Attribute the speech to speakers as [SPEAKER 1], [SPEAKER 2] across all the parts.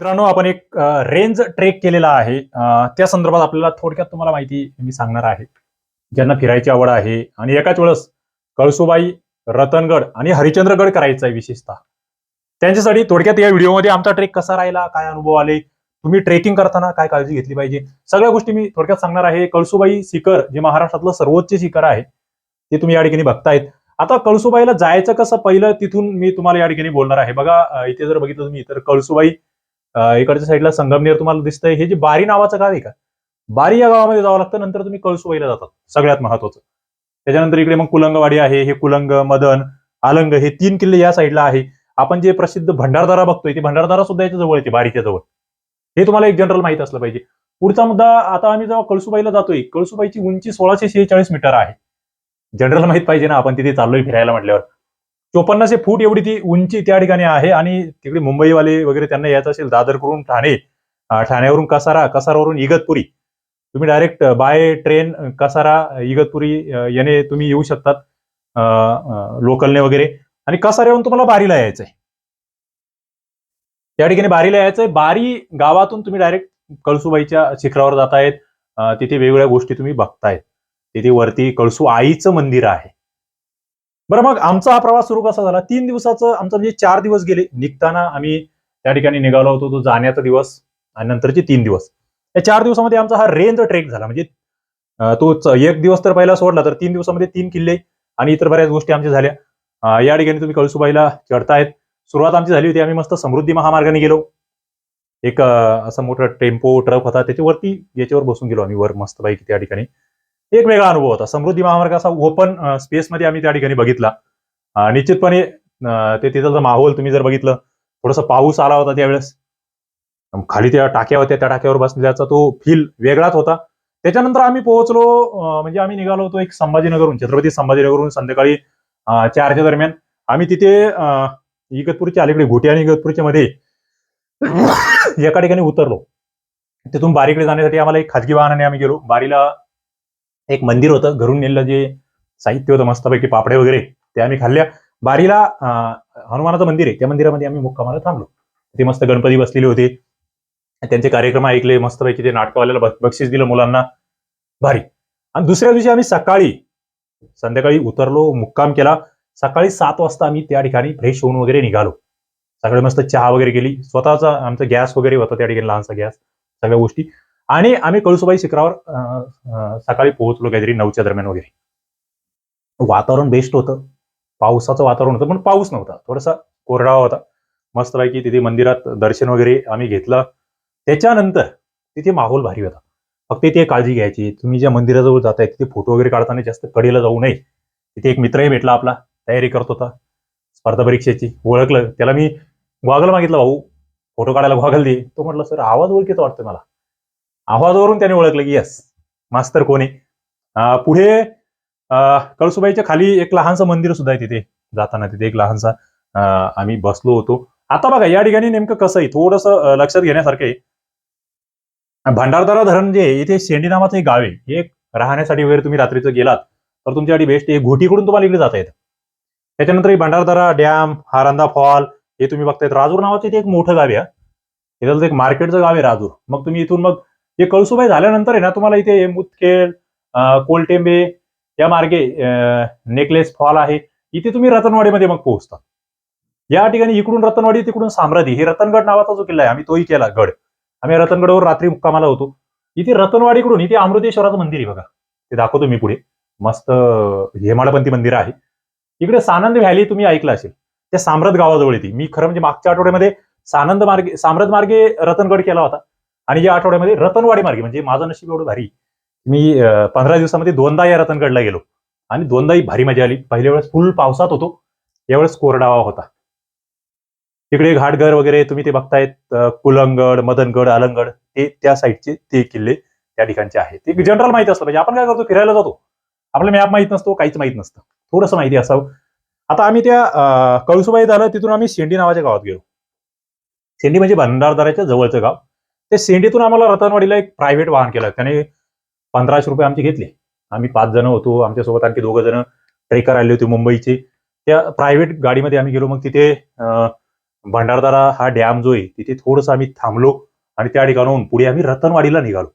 [SPEAKER 1] मित्रांनो आपण एक रेंज ट्रेक केलेला आहे. त्या संदर्भात आपल्याला थोडक्यात तुम्हाला माहिती मी सांगणार आहे. ज्यांना फिरायची आवड आहे आणि एकाच वेळेस कळसुबाई रतनगड आणि हरिचंद्रगड करायचा आहे विशेषतः. त्यांच्यासाठी थोडक्यात या व्हिडिओमध्ये आमचा ट्रेक कसा राहिला काय अनुभव आले तुम्ही ट्रेकिंग करताना काय काळजी घेतली पाहिजे सगळ्या गोष्टी मी थोडक्यात सांगणार आहे. कळसुबाई शिखर जे महाराष्ट्रातलं सर्वोच्च शिखर आहे ते तुम्ही या ठिकाणी बघतायत. आता कळसुबाईला जायचं कसं पहिलं तिथून मी तुम्हाला या ठिकाणी बोलणार आहे. बघा इथे जर बघितलं तुम्ही तर कळसुबाई इकडच्या साईडला संगमनेर तुम्हाला दिसतंय. हे जे बारी नावाचं गाव आहे का? बारी या गावामध्ये जावं लागतं नंतर तुम्ही कळसुबाईला जातात. सगळ्यात महत्वाचं. त्याच्यानंतर इकडे मग कुलंगवाडी आहे हे कुलंग मदन आलंग हे तीन किल्ले या साईडला आहे. आपण जे प्रसिद्ध भंडारदारा बघतोय ते भंडारदारा सुद्धा याच्या जवळ येते बारीच्या जवळ. हे तुम्हाला एक जनरल माहीत असलं पाहिजे. पुढचा मुद्दा आता आम्ही जेव्हा कळसुबाईला जातोय कळसुबाईची उंची सोळाशे शेहेचाळीस मीटर आहे. जनरल माहीत पाहिजे ना आपण तिथे चाललोय फिरायला म्हटल्यावर. चोपन्नशे फूट एवढी ती उंची त्या ठिकाणी आहे आणि तिकडे मुंबईवाले वगैरे त्यांना यायचं असेल दादर करून ठाणे ठाण्यावरून कसारा कसारावरून इगतपुरी. तुम्ही direct by train Kasara Igatpuri याने तुम्ही येऊ शकतात लोकलने वगैरे. आणि कसाऱ्याहून तुम्हाला बारीला यायचंय. त्या ठिकाणी बारीला यायचंय. बारी गावातून तुम्ही डायरेक्ट कळसुबाईच्या शिखरावर जातायत आहेत तिथे वेगवेगळ्या गोष्टी तुम्ही बघतायत. तिथे वरती कळसू आईचं मंदिर आहे. बरं मग आमचा हा प्रवास सुरू कसा झाला? तीन दिवसाचं आमचं म्हणजे चार दिवस गेले. निघताना आम्ही त्या ठिकाणी निघालो होतो तो जाण्याचा दिवस आणि नंतरचे तीन दिवस. या चार दिवसामध्ये आमचा हा रेंज ट्रेक झाला. म्हणजे तो एक दिवस तर पहिला सोडला तर तीन दिवसामध्ये तीन किल्ले आणि इतर बऱ्याच गोष्टी आमच्या झाल्या. या ठिकाणी तुम्ही कळसुबाईला चढतायत. सुरुवात आमची झाली होती. आम्ही मस्त समृद्धी महामार्गाने गेलो. एक असं असा मोठा टेम्पो ट्रक होता. त्याच्यावरती याच्यावर बसून गेलो आम्ही वर मस्तपैकी त्या ठिकाणी. एक वेगळा अनुभव होता. समृद्धी महामार्ग असा ओपन स्पेसमध्ये आम्ही त्या ठिकाणी बघितला. निश्चितपणे ते तिथलचा माहोल तुम्ही जर बघितलं थोडासा पाऊस आला होता त्यावेळेस खाली त्या टाक्या होत्या त्या टाक्यावर बसल्याचा तो फील वेगळाच होता. त्याच्यानंतर आम्ही पोहोचलो म्हणजे आम्ही निघालो होतो एक संभाजीनगरहून छत्रपती संभाजीनगरहून संध्याकाळी चारच्या दरम्यान. आम्ही तिथे इगतपूरच्या अलीकडे घोटी आणि इगतपूरच्या मध्ये एका ठिकाणी उतरलो. तिथून बारीकडे जाण्यासाठी आम्हाला एक खाजगी वाहनाने आम्ही गेलो. बारीला एक मंदिर होतं. घरून नेलेलं जे साहित्य होतं मस्तपैकी पापडे वगैरे ते आम्ही खाल्ल्या. बारीला हनुमानाचं मंदिर आहे. त्या मंदिरामध्ये आम्ही मुक्कामाला थांबलो. ते मस्त गणपती बसलेले होते. त्यांचे कार्यक्रम ऐकले मस्तपैकी ते नाटकवाल्याला बक्षीस दिलं मुलांना. भारी. आणि दुसऱ्या दिवशी आम्ही सकाळी संध्याकाळी उतरलो मुक्काम केला. सकाळी सात वाजता आम्ही त्या ठिकाणी फ्रेश होऊन वगैरे निघालो. सगळे मस्त चहा वगैरे गेली स्वतःचा आमचा गॅस वगैरे होता त्या ठिकाणी लहानसा गॅस. सगळ्या गोष्टी. आणि आम्ही कळसुबाई शिखरावर सकाळी पोहोचलो काहीतरी नऊच्या दरम्यान वगैरे. वातावरण बेस्ट होतं. पावसाचं वातावरण होतं पण पाऊस नव्हता. थोडासा कोरडावा होता. मस्तपैकी तिथे मंदिरात दर्शन वगैरे आम्ही घेतलं. त्याच्यानंतर तिथे माहोल भारी होता. फक्त तिथे काळजी घ्यायची. तुम्ही ज्या मंदिराजवळ जाताय तिथे फोटो वगैरे काढताना जास्त कडेला जाऊ नये. तिथे एक मित्रही भेटला आपला तयारी करत होता. स्पर्धा परीक्षेची. ओळखलं. त्याला मी गॉगल मागितलं भाऊ फोटो काढायला गॉगल दे. तो म्हटलं सर आवाज ओळखीचा वाटतं मला. आवाजावरून त्याने ओळखलं की यस मास्तर कोणी? पुढे कळसुबाईच्या खाली एक लहानसं मंदिर सुद्धा आहे तिथे जाताना तिथे एक लहानसा आम्ही बसलो होतो. आता बघा या ठिकाणी नेमकं कसं आहे? थोडस लक्षात घेण्यासारखं आहे. भंडारदारा धरण जे इथे शेंडी नावाचं एक गाव आहे. हे एक राहण्यासाठी वगैरे तुम्ही रात्रीचं गेलात तर तुमच्यासाठी बेस्ट आहे. घोटीकडून तुम्हाला इकडे जाता येतं. त्याच्यानंतर हे भंडारदारा डॅम हारांदा फॉल हे तुम्ही बघतायत. राजूर नावाचं इथे एक मोठं गाव आहे हा. इथलं एक मार्केटचं गाव आहे राजूर. मग तुम्ही इथून मग हे कळसुबाई झाल्यानंतर आहे ना तुम्हाला इथे मुदखेड कोलटेंबे या मार्गे नेकलेस फॉल आहे. इथे तुम्ही रतनवाडीमध्ये मग पोहोचता. या ठिकाणी इकडून रतनवाडी तिकडून साम्राज्य. हे रतनगड नावाचा जो किल्ला आहे आम्ही तोही केला गड. आम्ही रतनगडवर रात्री मुक्कामाला होतो. इथे रतनवाडीकडून इथे अमृतेश्वराचं मंदिर आहे बघा. ते दाखवतो मी पुढे. मस्त हेमाडपंथी मंदिर आहे. इकडे सानंद व्हॅली तुम्ही ऐकलं असेल. त्या साम्रत गावाजवळ येते मी खरं म्हणजे मागच्या आठवड्यामध्ये सानंद मार्गे साम्रत मार्गे रतनगड केला होता. आणि या आठवड्यामध्ये रतनवाडी मार्गे म्हणजे माझं नशीब एवढं भारी मी पंधरा दिवसामध्ये दोनदा या रतनगडला गेलो. आणि दोनदाही भारी मजा आली. पहिल्या वेळेस फुल पावसात होतो यावेळेस कोरडावा होता. तिकडे घाटघर वगैरे तुम्ही ते बघतायत कुलंगड मदनगड अलंगड ते त्या साईडचे ते किल्ले त्या ठिकाणचे आहेत. ते जनरल माहिती असतं म्हणजे आपण काय करतो फिरायला जातो. आपल्याला मॅप माहीत नसतो काहीच माहीत नसतं. थोडंसं माहिती असावं. आता आम्ही त्या कळसुबाई झालं तिथून आम्ही शेंडी नावाच्या गावात गेलो. शेंडी म्हणजे भंडारदाराच्या जवळचं गाव. ते सेंडीतून आम्हाला रतनवाडीला एक प्रायव्हेट वाहन केलं. त्याने पंधराशे रुपये आमचे घेतले. आम्ही पाच जण होतो. आमच्यासोबत आणखी दोघं जण ट्रेकर आले होते मुंबईचे. त्या प्रायव्हेट गाडीमध्ये आम्ही गेलो. मग तिथे भंडारदारा हा डॅम जो आहे तिथे थोडंसं आम्ही थांबलो आणि त्या ठिकाणाहून पुढे आम्ही रतनवाडीला निघालो.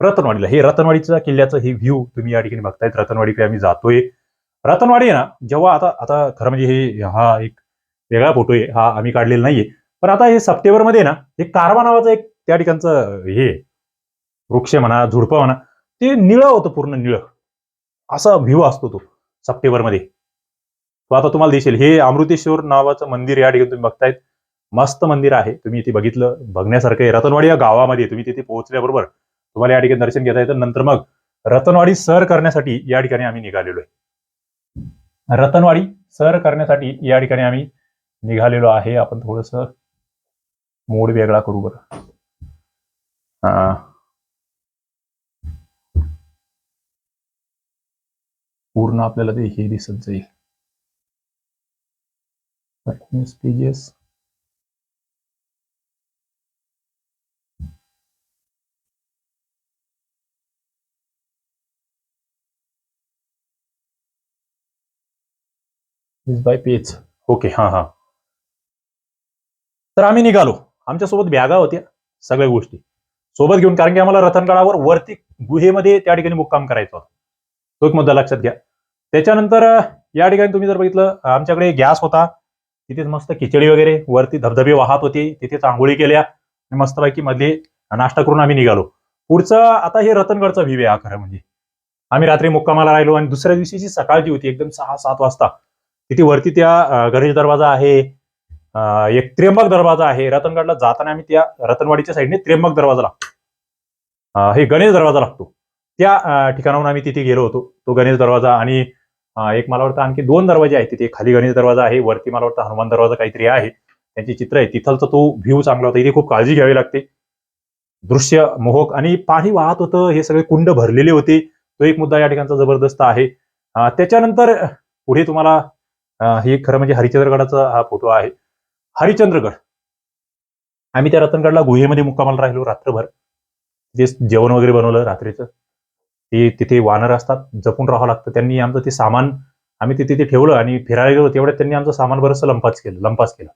[SPEAKER 1] रतनवाडीला. हे रतनवाडीच्या किल्ल्याचं हे व्ह्यू तुम्ही या ठिकाणी बघतायत रतनवाडीकडे आम्ही जातोय. रतनवाडी आहे ना जेव्हा आता आता खरं म्हणजे हे हा एक वेगळा फोटो आहे. हा आम्ही काढलेला नाहीये. पण आता हे सप्टेंबरमध्ये ना हे कारवा नावाचं एक त्या ठिकाणचं हे वृक्ष म्हणा झुडपं म्हणा ते निळं होतं पूर्ण निळं. असा व्ह्यू असतो तो सप्टेंबरमध्ये. तो आता तुम्हाला दिसेल. हे अमृतेश्वर नावाचं मंदिर या ठिकाणी तुम्ही बघतायत. मस्त मंदिर आहे. तुम्ही इथे बघितलं बघण्यासारखं आहे. रतनवाडी या गावामध्ये तुम्ही तिथे पोहोचल्याबरोबर तुम्हाला या ठिकाणी दर्शन घेता येतं. नंतर मग रतनवाडी सर करण्यासाठी या ठिकाणी आम्ही निघालेलो आहे. रतनवाडी सर करण्यासाठी या ठिकाणी आम्ही निघालेलो आहे. आपण थोडस मोड वेगळा करू बरं. हा. पूर्ण आपल्याला ते हे दिसत जाईल. पेजेस बाय पेज ओके हा हा. तर आम्ही निघालो. आमच्यासोबत बॅगा होत्या सगळ्या गोष्टी. सोबत घेऊन कारण की आम्हाला रतनगडावर वरती गुहेमध्ये त्या ठिकाणी मुक्काम करायचा होता. तो एक मुद्दा लक्षात घ्या. त्याच्यानंतर या ठिकाणी तुम्ही जर बघितलं आमच्याकडे गॅस होता. तिथेच मस्त खिचडी वगैरे वरती धबधबे वाहत होते. तिथेच आंघोळी केल्या. आणि मस्तपैकी मध्ये नाश्ता करून आम्ही निघालो. पुढचं आता हे रतनगडचा व्ह्यू आहे खरं म्हणजे. आम्ही रात्री मुक्कामाला राहिलो आणि दुसऱ्या दिवशीची सकाळ जी होती एकदम सहा सात वाजता तिथे वरती त्या गणेश दरवाजा आहे. एक त्र्यंबक दरवाजा आहे. रतनगडला जाताना आम्ही त्या रतनवाडीच्या साईडने त्र्यंबक दरवाजा लागतो. हे गणेश दरवाजा लागतो. त्या ठिकाणाहून आम्ही तिथे गेलो होतो. तो गणेश दरवाजा आणि एक मला वाटतं आणखी दोन दरवाजे आहेत तिथे. खाली गणेश दरवाजा आहे. वरती मला वाटतं हनुमान दरवाजा काहीतरी आहे. त्यांची चित्र आहे. तिथलचा तो व्ह्यू चांगला होता. इथे खूप काळजी घ्यावी लागते. दृश्य मोहक आणि पाणी वाहत होतं. हे सगळे कुंड भरलेले होते. तो एक मुद्दा या ठिकाणचा जबरदस्त आहे. त्याच्यानंतर पुढे तुम्हाला हे खरं म्हणजे हरिचंद्रगडाचा हा फोटो आहे. हरिश्चंद्रगड आम्ही त्या रतनगडला गुहेमध्ये मुक्कामाला राहिलो रात्रभर. जे जेवण वगैरे बनवलं रात्रीचं. ते तिथे वानर असतात जपून राहावं लागतं. त्यांनी आमचं ते सामान आम्ही तिथे ते ठेवलं आणि फिरायला गेलो. तेवढ्यात त्यांनी आमचं सामान बरंच लंपास केलं लंपास केलं.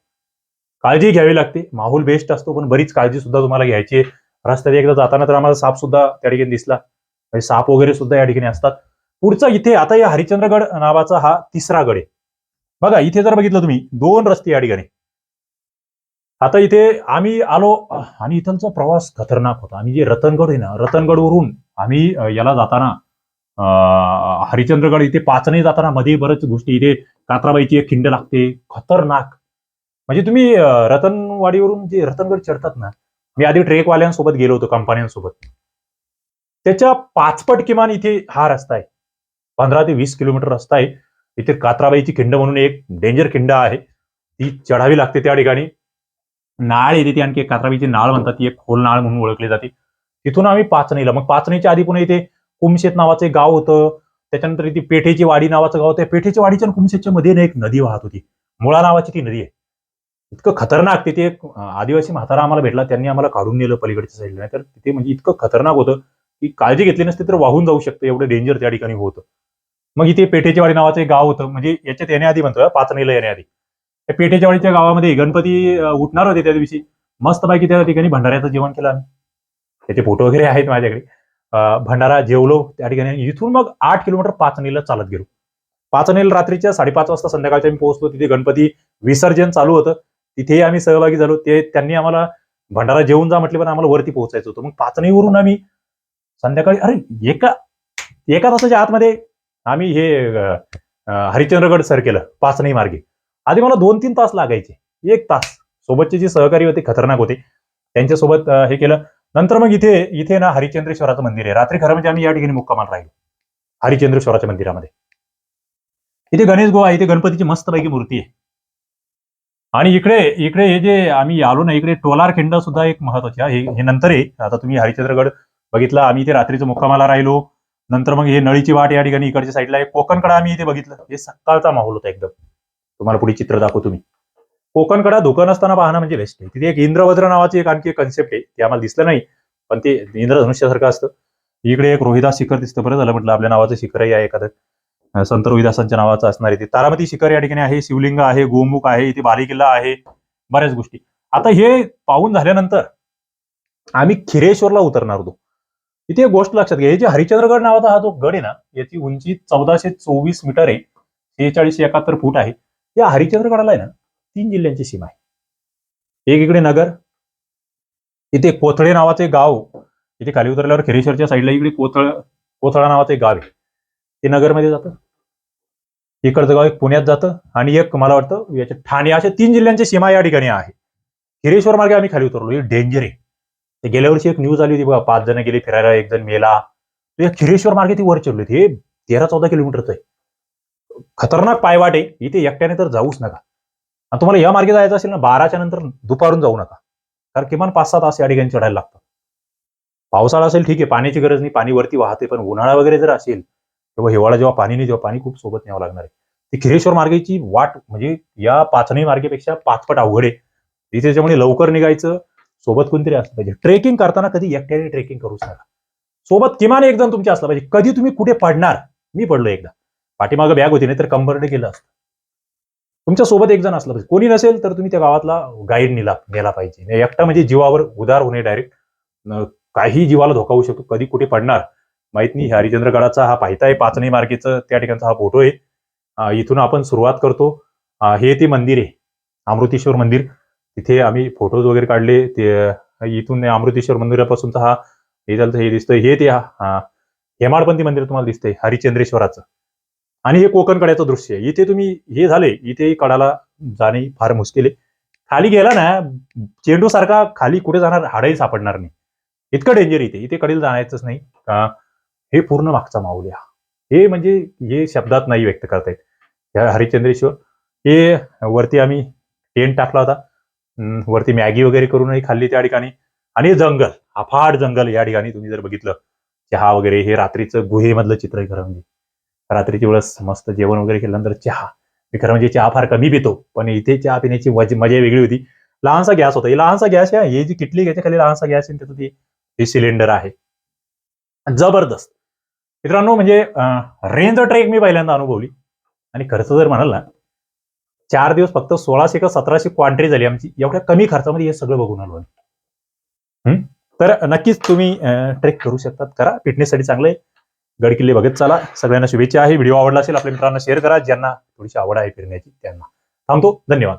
[SPEAKER 1] काळजी घ्यावी लागते. माहोल बेस्ट असतो पण बरीच काळजी सुद्धा तुम्हाला घ्यायची आहे. रस्त्यात एकदा जाताना तर आम्हाला साप सुद्धा त्या ठिकाणी दिसला. म्हणजे साप वगैरे सुद्धा या ठिकाणी असतात. पुढचा इथे आता या हरिचंद्रगड नावाचा हा तिसरा गड आहे. बघा इथे जर बघितलं तुम्ही दोन रस्ते या ठिकाणी. आता इथे आम्ही आलो आणि इथलचा प्रवास खतरनाक होता. आम्ही जे रतनगड आहे ना रतनगडवरून आम्ही याला जाताना हरिचंद्रगड इथे पाचने जाताना मध्ये बरेच गोष्टी. इथे कात्राबाईची एक खिंड लागते. खतरनाक. म्हणजे तुम्ही रतनवाडीवरून जे रतनगड चढतात ना मी आधी ट्रेकवाल्यांसोबत गेलो होतो कंपन्यांसोबत. त्याच्या पाचपट किमान इथे हा रस्ता आहे. पंधरा ते वीस किलोमीटर रस्ता आहे. इथे कात्राबाईची खिंड म्हणून एक डेंजर खिंड आहे. ती चढावी लागते त्या ठिकाणी. नाळ येते ती आणखी एक कात्राबाईची नाळ म्हणतात ती एक खोल नाळ म्हणून ओळखली जाते. तिथून आम्ही पाचणीला मग पाचणीच्या आधी पुन्हा इथे कुमशेत नावाचं एक गाव होतं. त्याच्यानंतर इथे पेठेची वाडी नावाचं गाव होतं. पेठेच्या वाडीच्या आणि कुमशेतच्या मध्ये एक नदी वाहत होती. मुळा नावाची ती नदी आहे. इतकं खतरनाक तिथे एक आदिवासी म्हातारा आम्हाला भेटला. त्यांनी आम्हाला काढून नेलं पलीकडच्या साईडला नाही तर तिथे म्हणजे इतकं खतरनाक होतं की काळजी घेतली नसती तर वाहून जाऊ शकतं. एवढं डेंजर त्या ठिकाणी होतं. मग इथे पेठेची वाडी नावाचं एक गाव होतं. म्हणजे याच्यात येण्याआधी म्हणतोय पाचणीला येण्याआधी. पेठेच्यावाडीच्या गावामध्ये गणपती उठणार होते त्या दिवशी. मस्तपैकी त्या ठिकाणी भंडाऱ्याचं जेवण केलं आम्ही. त्याचे फोटो वगैरे आहेत माझ्याकडे. भंडारा जेवलो त्या ठिकाणी इथून मग आठ किलोमीटर पाचणीला चालत गेलो. पाचणीला रात्रीच्या साडेपाच वाजता संध्याकाळच्या आम्ही पोहोचलो. तिथे गणपती विसर्जन चालू होतं. तिथेही आम्ही सहभागी झालो. ते त्यांनी आम्हाला भंडारा जेवून जा म्हटले पण आम्हाला वरती पोहोचायचं होतं. मग पाचणीवरून आम्ही संध्याकाळी अरे एका एका तासाच्या आतमध्ये आम्ही हे हरिश्चंद्रगड सर केलं. पाचणी मार्गे. आधी मला दोन तीन तास लागायचे. एक तास. सोबतचे जे सहकारी होते खतरनाक होते त्यांच्यासोबत हे केलं. नंतर मग इथे इथे ना हरिश्चंद्रेश्वराचं मंदिर आहे. रात्री खरं म्हणजे आम्ही या ठिकाणी मुक्कामाला राहिलो. हरिचंद्रेश्वराच्या मंदिरामध्ये. इथे गणेश गोवा इथे गणपतीची मस्तपैकी मूर्ती आहे. आणि इकडे इकडे हे जे आम्ही आलो ना इकडे टोलार खिंड सुद्धा एक महत्वाची आहे. हे नंतर आहे. आता तुम्ही हरिश्चंद्रगड बघितलं. आम्ही इथे रात्रीचं मुक्कामाला राहिलो. नंतर मग हे नळीची वाट या ठिकाणी इकडच्या साईडला आहे. कोकणकडा आम्ही इथे बघितलं. हे सकाळचा माहोल होता एकदम. तुम्हाला पुढे चित्र दाखवतो तुम्ही कोकणकडा धुकं नसताना पाहणं म्हणजे बेस्ट आहे. तिथे एक इंद्रवज्र नावाची एक आणखी एक कन्सेप्ट आहे. ते आम्हाला दिसलं नाही पण ते इंद्रधनुष्यासारखं असतं. इकडे एक रोहिदास शिखर दिसतं बरं झालं म्हटलं आपल्या नावाचं शिखरही आहे एखादं. संत रोहिदासांच्या नावाचं असणार आहे ते. तारामती शिखर या ठिकाणी आहे शिवलिंग आहे गोमुख आहे इथे बाली किल्ला आहे बऱ्याच गोष्टी. आता हे पाहून झाल्यानंतर आम्ही खिरेश्वरला उतरणार होतो. इथे एक गोष्ट लक्षात घ्या हे जे हरिश्चंद्रगड नावाचा हा जो गड आहे ना याची उंची चौदाशे चोवीस मीटर आहे. शेहेचाळीसशे एकाहत्तर फूट आहे. या हरिश्चंद्रगडाला आहे ना तीन जिल्ह्यांची सीमा आहे. एक इकडे नगर इथे कोथळे नावाचे गाव इथे खाली उतरल्यावर खिरेश्वरच्या साईडला इकडे कोथळ कोथळा नावाचं एक गाव आहे. ते नगरमध्ये जातं. इकडचं गाव एक पुण्यात जातं आणि एक मला वाटतं याच्या ठाणे अशा तीन जिल्ह्यांची सीमा या ठिकाणी आहे. हिरेश्वर मार्गे आम्ही खाली उतरलो. हे डेंजर आहे. ते गेल्या वर्षी एक न्यूज आली होती बघा पाच जण गेले फिरायला एक जण मेला. तर या खिरेश्वर मार्गे ती वर चढली होती. हे तेरा चौदा किलोमीटरचं आहे. खतरनाक पायवाट आहे इथे एकट्याने तर जाऊच नका. आणि तुम्हाला या मार्गे जायचं असेल ना बाराच्या नंतर दुपारून जाऊ नका. कारण किमान पाच सहा तास या ठिकाणी चढायला लागतं पावसाळा असेल ठीक आहे पाण्याची गरज नाही पाणी वरती वाहते पण उन्हाळा वगैरे जर असेल तेव्हा हिवाळा जेव्हा पाणी नाही तेव्हा पाणी खूप सोबत न्यावं लागणार आहे. ती खिरेश्वर मार्गेची वाट म्हणजे या पाचणी मार्गेपेक्षा पाचपट अवघड आहे. तिथे त्याच्यामुळे लवकर निघायचं सोबत कोणतरी असलं पाहिजे. ट्रेकिंग करताना कधी एकट्याने ट्रेकिंग करूच नका. सोबत किमान एक जण तुमचे असलं पाहिजे. कधी तुम्ही कुठे पडणार? मी पडलो एकदा. पाठीमागं बॅग होती नाही तर कंबरडे केलं असतं. तुमच्यासोबत एक जण असलं पाहिजे. कोणी नसेल तर तुम्ही त्या गावातला गाईड नेला नेला पाहिजे. नाही एकटा म्हणजे जीवावर उदार होणे डायरेक्ट काही जीवाला धोका होऊ शकतो. कधी कुठे पडणार माहीत नाही. हरिचंद्रगडाचा हा पाहिता आहे पाचणी मार्गेचं त्या ठिकाणचा हा फोटो आहे. इथून आपण सुरुवात करतो. हे ते मंदिर आहे. अमृतेश्वर मंदिर. तिथे आम्ही फोटोज वगैरे काढले. ते इथून अमृतेश्वर मंदिरापासूनचा हा हे झालं हे दिसतंय. हे ते हा. हेमाडपंथी मंदिर तुम्हाला दिसतंय. हरिचंद्रेश्वराचं. आणि हे कोकण कड्याचं दृश्य आहे. इथे तुम्ही हे झाले इथे कडाला जाणे फार मुश्किल आहे. खाली गेला ना चेंडू सारखा खाली कुठे जाणार हाडही सापडणार नाही. इतकं डेंजर इथे. इथे कडेला जाण्याचंच नाही. का हे पूर्ण मागचा माऊल हा. हे म्हणजे हे शब्दात नाही व्यक्त करता येत. या हरिश्चंद्रेश्वर. हे वरती आम्ही टेंट टाकला होता. वरती मॅगी वगैरे करूनही खाल्ली त्या ठिकाणी. आणि जंगल अफाट जंगल या ठिकाणी. तुम्ही जर बघितलं चहा वगैरे हे रात्रीचं गुहेमधलं चित्र आहे खरं म्हणजे. रात्रीच्या वेळेस मस्त जेवण वगैरे केल्यानंतर चहा. मी खरं म्हणजे चहा फार कमी पितो पण इथे चहा पिण्याची मजा मजा वेगळी होती. लहानसा गॅस होता. हे लहानसा गॅस आहे हे जी किटली याच्या खाली लहानसा गॅस आहे त्याचं ते सिलेंडर आहे. जबरदस्त. मित्रांनो म्हणजे रेंज ट्रेक मी पहिल्यांदा अनुभवली. आणि खर्च जर म्हणाल ना चार दिवस फक्त सोळाशे का सतराशे क्वांट्री झाली आमची. एवढ्या कमी खर्चामध्ये हे सगळं बघून आलो हम्म? तर नक्कीच तुम्ही ट्रेक करू शकतात. करा. फिटनेससाठी चांगलं आहे. गड किल्ले बघत चला. सगळ्यांना शुभेच्छा. आहे व्हिडिओ आवडला असेल आपल्या मित्रांना शेअर करा. ज्यांना थोडीशी आवड आहे फिरण्याची त्यांना. थांबतो. धन्यवाद.